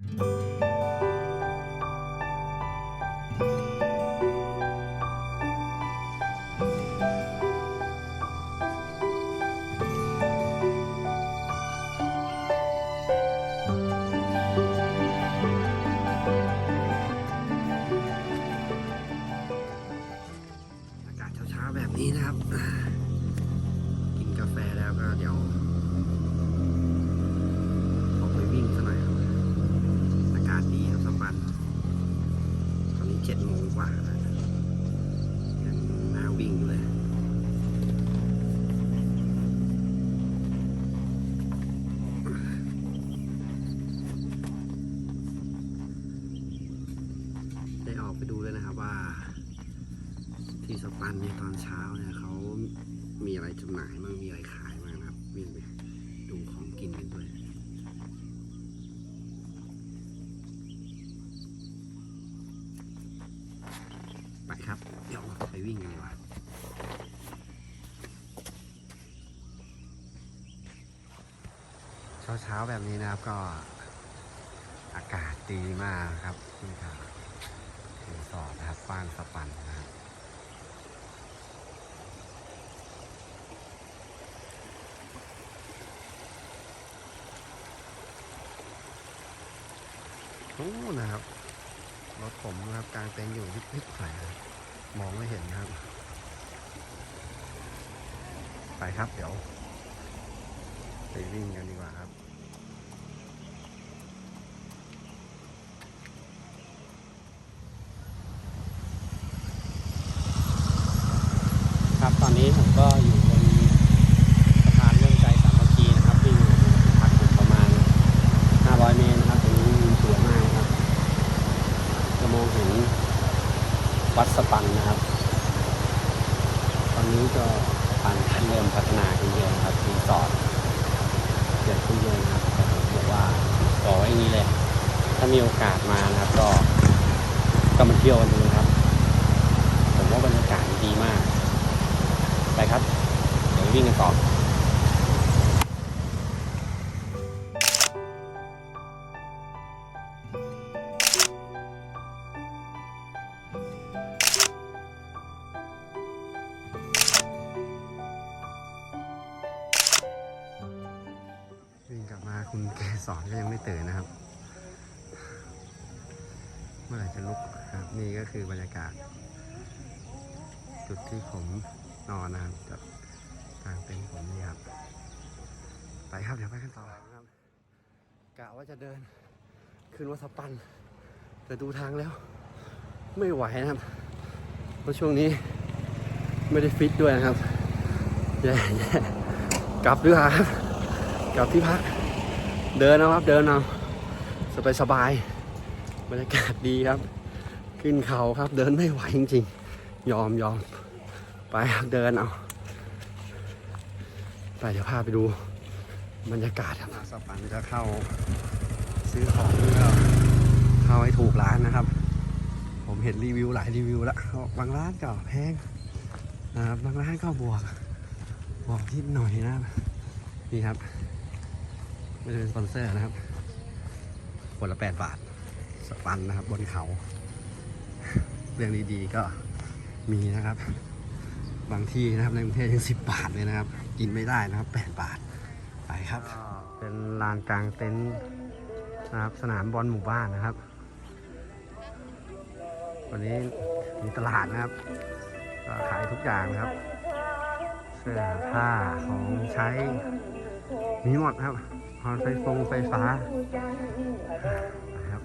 อ เจ็ดโมงกว่าแล้วยังน่าวิ่งเลย ได้ออกไปดูเลยนะครับว่า ที่สปันในตอนเช้าเนี่ยเขามีอะไรจำหน่ายบ้าง ไปครับ เดี๋ยวไปวิ่งกันดีกว่าเช้าๆแบบนี้นะครับก็อากาศดีมากครับที่ทางรีสอร์ทนะครับบ้านสปันนะครับนู้นะครับ รถผมนะครับกลางเต็นท์อยู่นิดๆหน่อยมองไม่เห็นครับ ไปครับเดี๋ยว ไปวิ่งกันดีกว่าครับ ครับตอนนี้ผมก็อยู่บนสะพานเรื่องใจสามัคคีนะครับวิ่งอยู่พักผมประมาณ 500 เมตรนะครับตรงนี้วิวสวยมากนะครับจะมองเห็นวัดสปันนะครับ ตอนนี้ ก็ปันเริ่มพัฒนาขึ้นเยอะครับรีสอร์ทเกิดขึ้นเยอะครับแต่ผมบอกว่าบอกไว้อย่างนี้เลยถ้ามีโอกาสมานะครับก็ก็มาเที่ยวกันดูครับ ผมว่าบรรยากาศดีมาก ไปครับ เดี๋ยววิ่งกันต่อ คุณเกสรก็ยังไม่ตื่นนะครับ เมื่อไหร่จะลุกครับ นี่ก็คือบรรยากาศ จุดที่ผมนอนนะครับกับกลางเต็นท์ผมนี่ครับ ไปครับเดี๋ยวไปกันต่อครับกะว่าจะเดินขึ้นวัดสปัน แต่ดูทางแล้ว ไม่ไหวนะครับ เพราะช่วงนี้ไม่ได้ฟิตด้วยนะครับแย่แย่กลับดีกว่าครับ กลับที่พัก เดินเอาครับเดินเอาสบายสบายบรรยากาศดีครับ ขึ้นเขาครับเดินไม่ไหวจริงๆ ยอมยอมไปครับเดินเอาไปเดี๋ยวพาไปดูบรรยากาศครับสปันจะเข้าซื้อของก็เข้าให้ถูกร้านนะครับ ผมเห็นรีวิวหลายรีวิวแล้วบางร้านก็แพงนะครับบางร้านก็บวกบวกนิดหน่อยนะนี่ครับ ไม่ได้เป็นสปอนเซอร์นะครับคนละแปดบาทสปันนะครับ บนเขา เรื่องดีๆก็มีนะครับ บางที่นะครับในกรุงเทพยังสิบบาทเลยนะครับ กินไม่ได้นะครับแปดบาทไปครับเป็นลานกลางเต็นท์นะครับสนามบอลหมู่บ้านนะครับ วันนี้มีตลาดนะครับขายทุกอย่างนะครับ เสื้อผ้าของใช้มีหมดครับ ฮอไฟฟงไฟฟ้านะครับ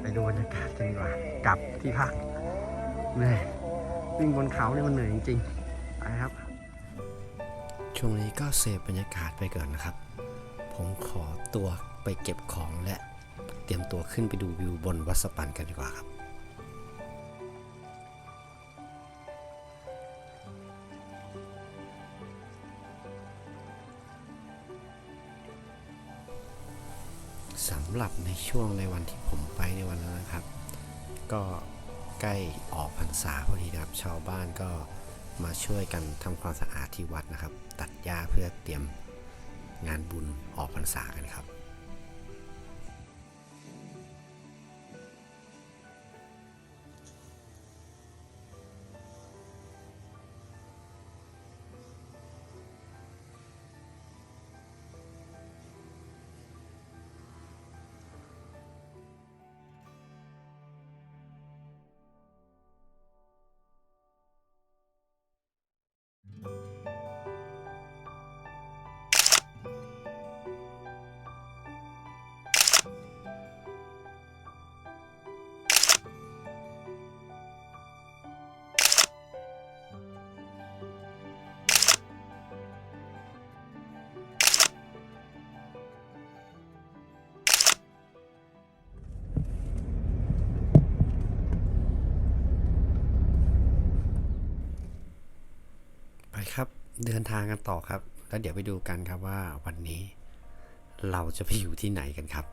ไปดูบรรยากาศกันดีกว่ากลับที่พักเหนื่อยวิ่งบนเขาเนี่ยมันเหนื่อยจริงๆไปครับ ช่วงนี้ก็เสพบรรยากาศไปก่อนนะครับ ผมขอตัวไปเก็บของและเตรียมตัวขึ้นไปดูวิวบนวัดสปันกันดีกว่าครับำหรับในช่วงในวันที่ผมไปในวันนั้นนะครับ ก็ใกล้ออกพรรษาพอดีนะครับ ชาวบ้านก็มาช่วยกันทำความสะอาดที่วัดนะครับ ตัดหญ้าเพื่อเตรียมงานบุญออกพรรษากันครับ เดินทางกันต่อครับ แล้วเดี๋ยวไปดูกันครับว่าวันนี้เราจะไปอยู่ที่ไหนกันครับ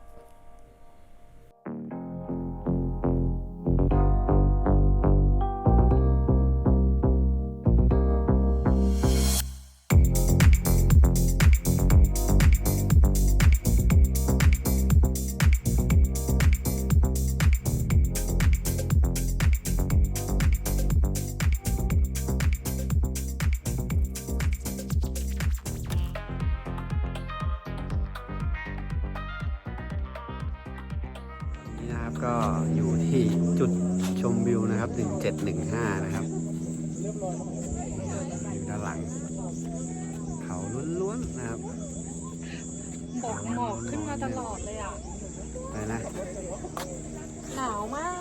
นี่นะครับก็อยู่ที่จุดชมวิวนะครับ 1715 นะครับอยู่ด้านหลัง เขาล้วนๆนะครับบอกหมอกขึ้นมาตลอดเลยอะไปนะ หนาวมาก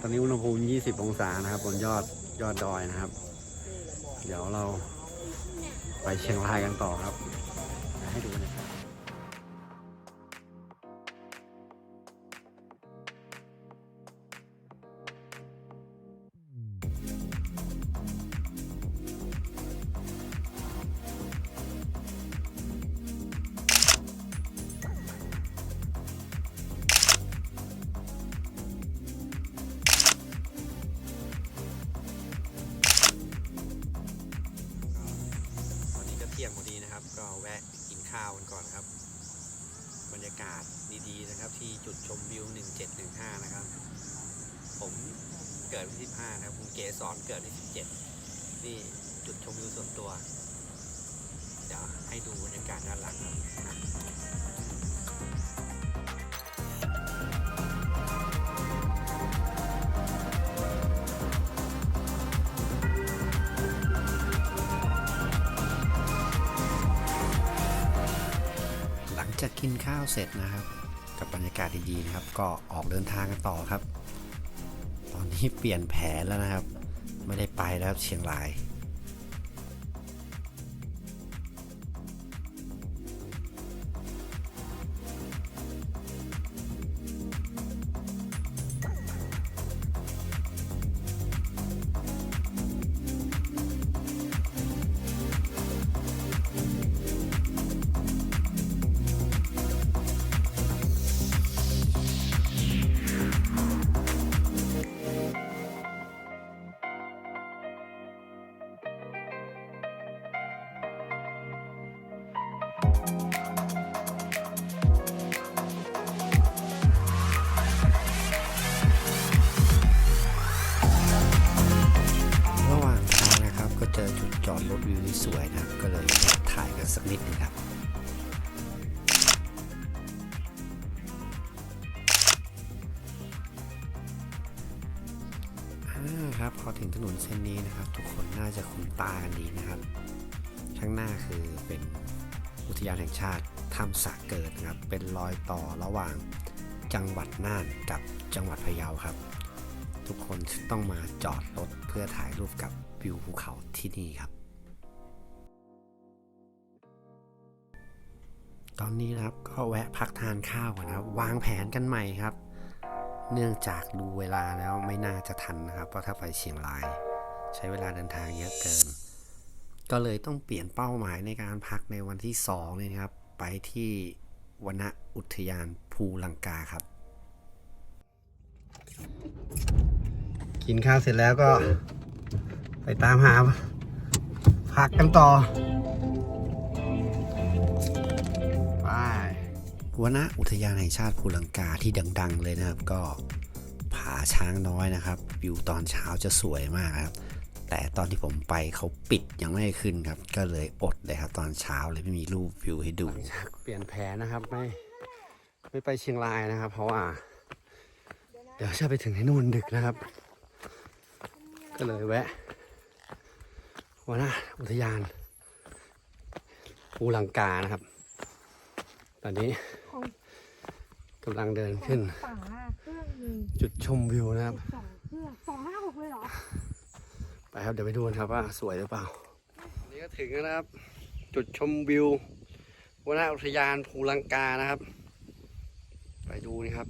ตอนนี้อุณหภูมิ 20 องศานะครับ บนยอดยอดดอยนะครับ เดี๋ยวเราไปเชียงรายกันต่อครับากันก่อนครับ บรรยากาศดีๆนะครับ ที่จุดชมวิว 1715 นะครับ ผมเกิดวันที่15นะครับคุณเกสอนเกิดวันที่17 นี่จุดชมวิวส่วนตัว เดี๋ยวให้ดูบรรยากาศด้านหลังครับ กินข้าวเสร็จนะครับ กับบรรยากาศดีๆนะครับ ก็ออกเดินทางกันต่อครับ ตอนนี้เปลี่ยนแผนแล้วนะครับ ไม่ได้ไปแล้วเชียงราย ครับพอถึงถนนเส้นนี้นะครับ ทุกคนน่าจะคุ้นตากันดีนะครับ ข้างหน้าคือเป็นอุทยานแห่งชาติถ้ำสะเกิดนะครับ เป็นรอยต่อระหว่างจังหวัดน่านกับจังหวัดพะเยาครับ ทุกคนต้องมาจอดรถเพื่อถ่ายรูปกับวิวภูเขาที่นี่ครับ ตอนนี้นะครับก็แวะพักทานข้าวกันนะครับ วางแผนกันใหม่ครับ เนื่องจากดูเวลาแล้วไม่น่าจะทันนะครับ เพราะถ้าไปเชียงราย ใช้เวลาเดินทางเยอะเกิน ก็เลยต้องเปลี่ยนเป้าหมายในการพักในวันที่2เลยนะครับ ไปที่วนอุทยานภูลังกาครับ กินข้าวเสร็จแล้วก็ไปตามหาพักกันต่อ วนอุทยานแห่งชาติภูลังกาที่ดัง ๆ เลยนะครับ ก็ผาช้างน้อยนะครับ วิวตอนเช้าจะสวยมากครับ แต่ตอนที่ผมไปเขาปิดยังไม่ขึ้นครับ ก็เลยอดเลยครับ ตอนเช้าเลยไม่มีรูปวิวให้ดู เปลี่ยนแผนนะครับไม่ไม่ไปเชียงรายนะครับ เพราะว่า เดี๋ยวจะไปถึงที่นู่นดึกนะครับ ก็เลยแวะวนนะอุทยานภูลังกานะครับ ตอนนี้ กำลังเดินขึ้นป่าเครื่องหนึ่งจุดชมวิวนะครับ สองเครื่องสองห้าหกเลยเหรอไปครับเดี๋ยวไปดูกันครับว่าสวยหรือเปล่าอันนี้ก็ถึงแล้วนะครับ จุดชมวิววนอุทยานภูลังกานะครับ ไปดูนี่ครับ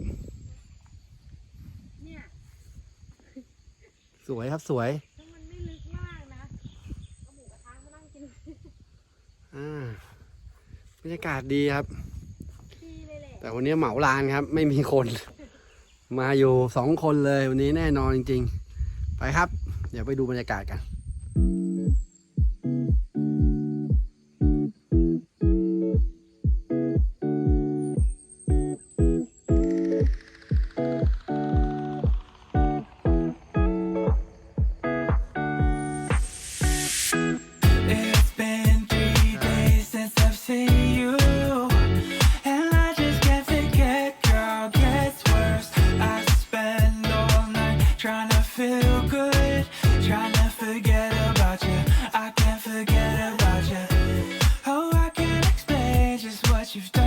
เนี่ยสวยครับสวยถ้ามันไม่ลึกมากนะเอาหมูกระทะมานั่งกิน อ่าบรรยากาศดีครับดีเลย แต่วันนี้เหมาลานครับ ไม่มีคน มาอยู่สองคนเลยวันนี้แน่นอนจริง ๆ ไปครับ เดี๋ยวไปดูบรรยากาศกัน you've done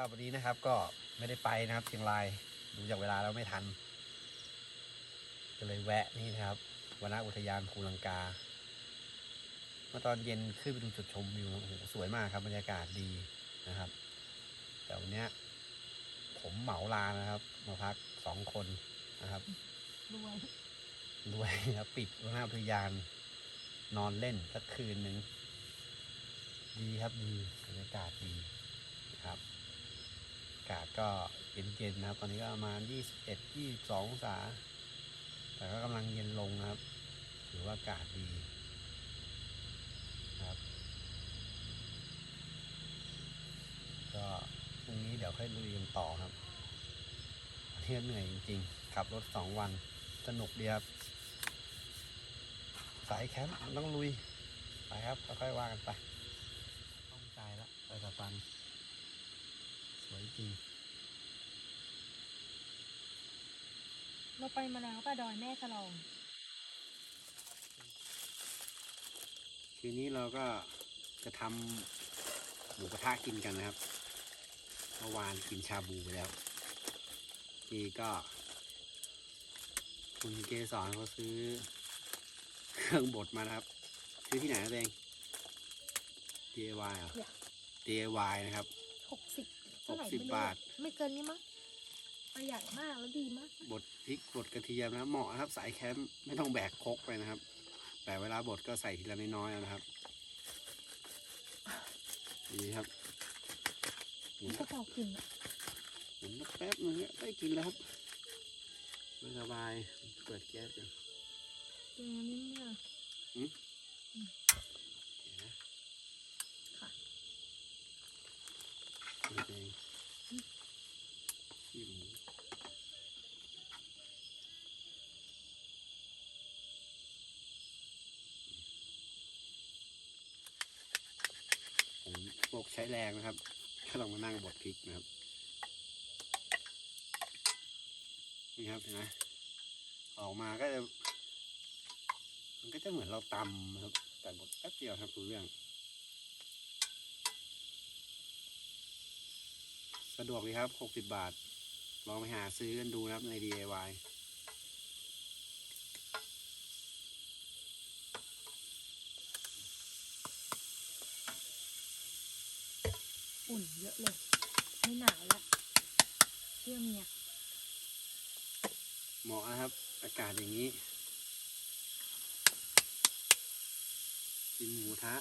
ก็สำหรับวันนี้นะครับ ก็ไม่ได้ไปนะครับเชียงรายดูจากเวลาแล้วไม่ทันก็เลยแวะนี่นะครับวนอุทยานภูลังกา เมื่อตอนเย็นขึ้นไปดูจุดชมวิวโอ้โหสวยมากครับบรรยากาศดีนะครับ แต่วันเนี้ย ผมเหมาลานะครับมาพักสองคนนะครับรวยด้วยครับปิดวนอุทยาน นอนเล่นสักคืนหนึ่งดีครับดีบรรยากาศดีนะครับากาศก็เย็นๆนะครับ ตอนนี้ก็ประมาณ 21 22องศา แต่ก็กำลังเย็นลงนะครับ ถือว่าอากาศดีนะครับ ก็พรุ่งนี้เดี๋ยวค่อยลุยกันต่อครับวันนี้เหนื่อยจริงๆ ขับรถสองวัน สนุกดีครับ สายแคมป์มันต้องลุย ไปครับค่อยๆว่ากันไปต้องใจและไปสะปัน วยจริง เราไปมาแล้วป่ะดอยแม่สลอง คืนนี้เราก็จะทำหมูกระทะกินกันนะครับ เมื่อวานกินชาบูไปแล้ว นี่ก็ คุณเกสรเขาซื้อ เครื่องบดมานะครับ ซื้อที่ไหนนะตัวเอง DIY เหรอ DIY นะครับ หกสิบเท่าไหร่60ไม่รู้บาท ไม่เกินนี้มั้งประหยัดมากแล้วดีมาก บดพริกบดกระเทียมนะเหมาะนะครับ สายแคมป์ไม่ต้องแบกครกไปนะครับ แต่เวลาบดก็ใส่ทีละน้อยๆนะครับนี่ครับหมุนก็พอกินอะหมุนแป๊บนึงก็ได้กินแล้วครับไม่สบายเปิดแก๊สกันเออนี่เนี่ยเห็นไหมค่ะนี่เองขี้หมู ผมพวกใช้แรงนะครับก็ต้องมานั่งบดพริกนะครับ นี่ครับเห็นไหมออกมาก็จะ มันก็จะเหมือนเราตำนะครับ แต่บดแป๊บเดียวครับรู้เรื่อง สะดวกดีครับ 60 บาท ลองไปหาซื้อกันดูนะครับใน DIY อุ่นเยอะเลย ไม่หนาวล้วเชื่อเมียเหมาะนะครับ อากาศอย่างนี้ กินหมูทะ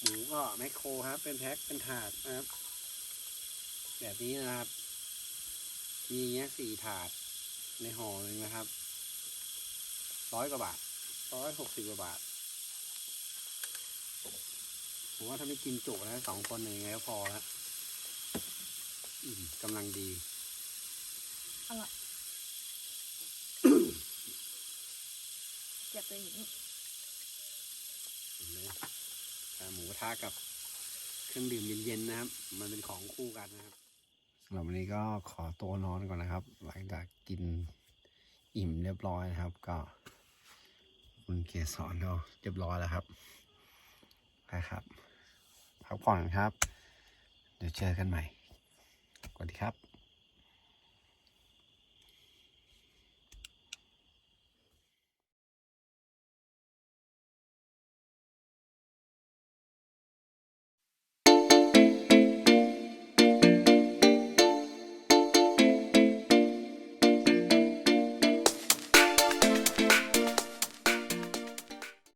หมูก็แมคโครครับ เป็นแพ็คเป็นถาดนะครับ แบบนี้นะครับ มีเงี้ยสี่ถาดในห่อหนึ่งนะครับร้อยกว่าบาทร้อยหกสิบกว่าบาท ผมว่าถ้าไม่กินจุนะสองคนเนี่ยยังไงก็พอแล้วอืมกำลังดี อร่อยเก็บไปอย่างนี้เห็นไหมแต่หมูกระทะกับเครื่องดื่มเย็นๆนะครับ มันเป็นของคู่กันนะครับสำหรับวันนี้ก็ขอตัวนอนก่อนนะครับ หลังจากกินอิ่มเรียบร้อยนะครับ ก็คุณเกสรก็เรียบร้อยแล้วครับไปครับ พักผ่อนครับ เดี๋ยวเจอกันใหม่สวัสดีครับ